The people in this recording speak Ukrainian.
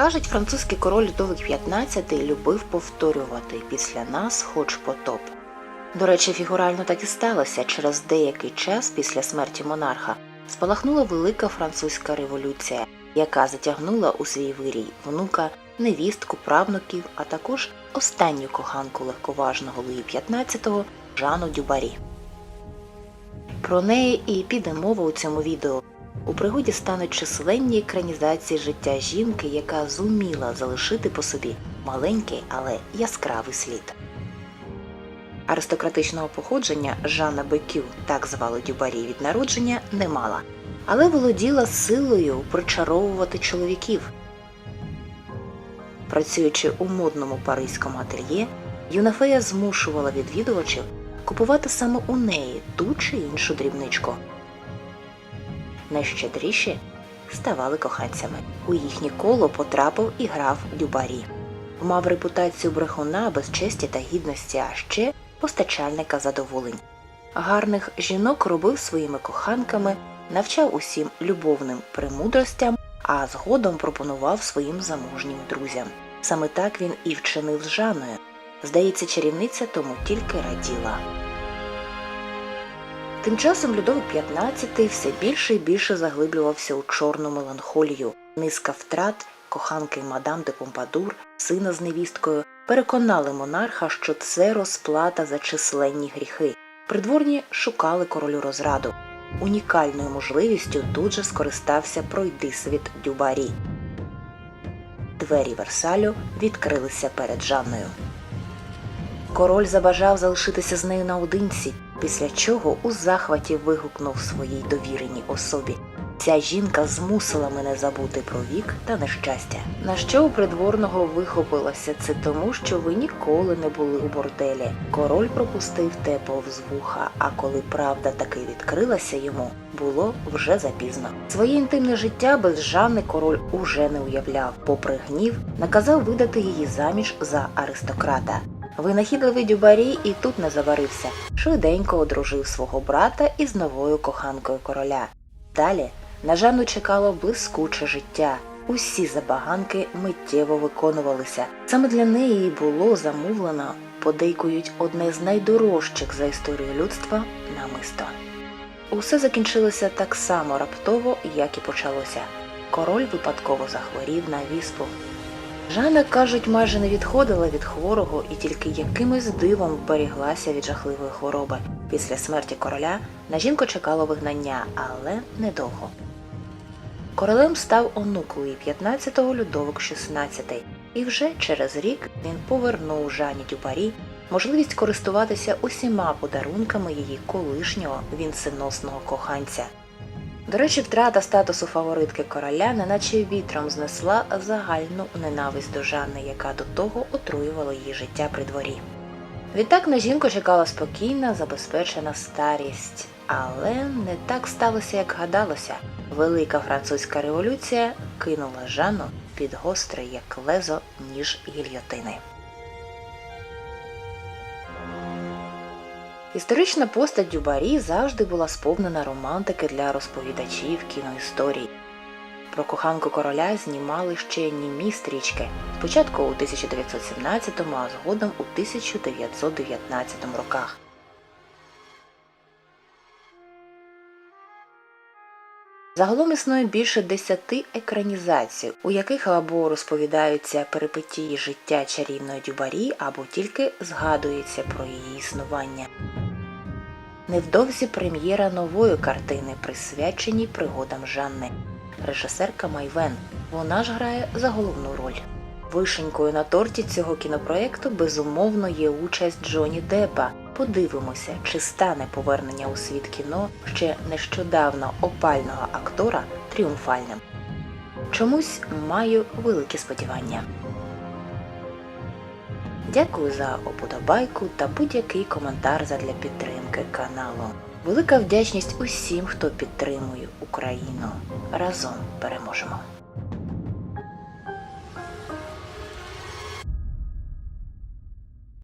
Кажуть, французький король Людовик XV любив повторювати після нас хоч потоп. До речі, фігурально так і сталося. Через деякий час після смерті монарха спалахнула велика французька революція, яка затягнула у свій вирій внука, невістку, правнуків, а також останню коханку легковажного Луї XV Жанну Дюбарі. Про неї і піде мова у цьому відео. У пригоді стануть численні екранізації життя жінки, яка зуміла залишити по собі маленький, але яскравий слід. Аристократичного походження Жанна Бекю, так звали Дюбарі від народження, не мала, але володіла силою причаровувати чоловіків. Працюючи у модному паризькому ательє, юна фея змушувала відвідувачів купувати саме у неї ту чи іншу дрібничку. Найщедріші ставали коханцями. У їхнє коло потрапив і граф Дюбарі. Мав репутацію брехуна без честі та гідності, а ще постачальника задоволень. Гарних жінок робив своїми коханками, навчав усім любовним премудростям, а згодом пропонував своїм замужнім друзям. Саме так він і вчинив з Жанною. Здається, чарівниця тому тільки раділа. Тим часом Людовик XV все більше і більше заглиблювався у чорну меланхолію. Низка втрат, коханки мадам де Помпадур, сина з невісткою, переконали монарха, що це розплата за численні гріхи. Придворні шукали королю розраду. Унікальною можливістю тут же скористався пройдисвіт Дюбарі. Двері Версалю відкрилися перед Жанною. Король забажав залишитися з нею наодинці, після чого у захваті вигукнув своїй довіреній особі. Ця жінка змусила мене забути про вік та нещастя. На що у придворного вихопилося це тому, що ви ніколи не були у борделі. Король пропустив те повз вуха, а коли правда таки відкрилася йому, було вже запізно. Своє інтимне життя без Жанни король уже не уявляв. Попри гнів, наказав видати її заміж за аристократа. Винахідливий Дюбарі і тут не заварився. Швиденько одружив свого брата із новою коханкою короля. Далі на Жанну чекало блискуче життя. Усі забаганки миттєво виконувалися. Саме для неї було замовлено, подейкують одне з найдорожчих за історію людства намисто. Усе закінчилося так само раптово, як і почалося. Король випадково захворів на віспу. Жанна, кажуть, майже не відходила від хворого і тільки якимось дивом вберіглася від жахливої хвороби. Після смерті короля на жінку чекало вигнання, але недовго. Королем став онук Луї 15-го Людовик XVI, і вже через рік він повернув Жанні Дюбарі можливість користуватися усіма подарунками її колишнього вінценосного коханця. До речі, втрата статусу фаворитки короля неначе вітром знесла загальну ненависть до Жанни, яка до того отруювала її життя при дворі. Відтак на жінку чекала спокійна, забезпечена старість, але не так сталося, як гадалося. Велика французька революція кинула Жанну під гострий, як лезо, ніж гільйотини. Історична постать Дюбарі завжди була сповнена романтики для розповідачів кіноісторій. Про коханку короля знімали ще німі стрічки, спочатку у 1917-му, а згодом у 1919 роках. Загалом існує більше десяти екранізацій, у яких або розповідаються перипетії життя чарівної дюбарі, або тільки згадується про її існування. Невдовзі прем'єра нової картини, присвяченій пригодам Жанни. Режисерка Майвен. Вона ж грає за головну роль. Вишенькою на торті цього кінопроєкту безумовно є участь Джоні Деппа. Подивимося, чи стане повернення у світ кіно ще нещодавно опального актора тріумфальним. Чомусь маю великі сподівання. Дякую за уподобайку та будь-який коментар задля підтримки каналу. Велика вдячність усім, хто підтримує Україну. Разом переможемо!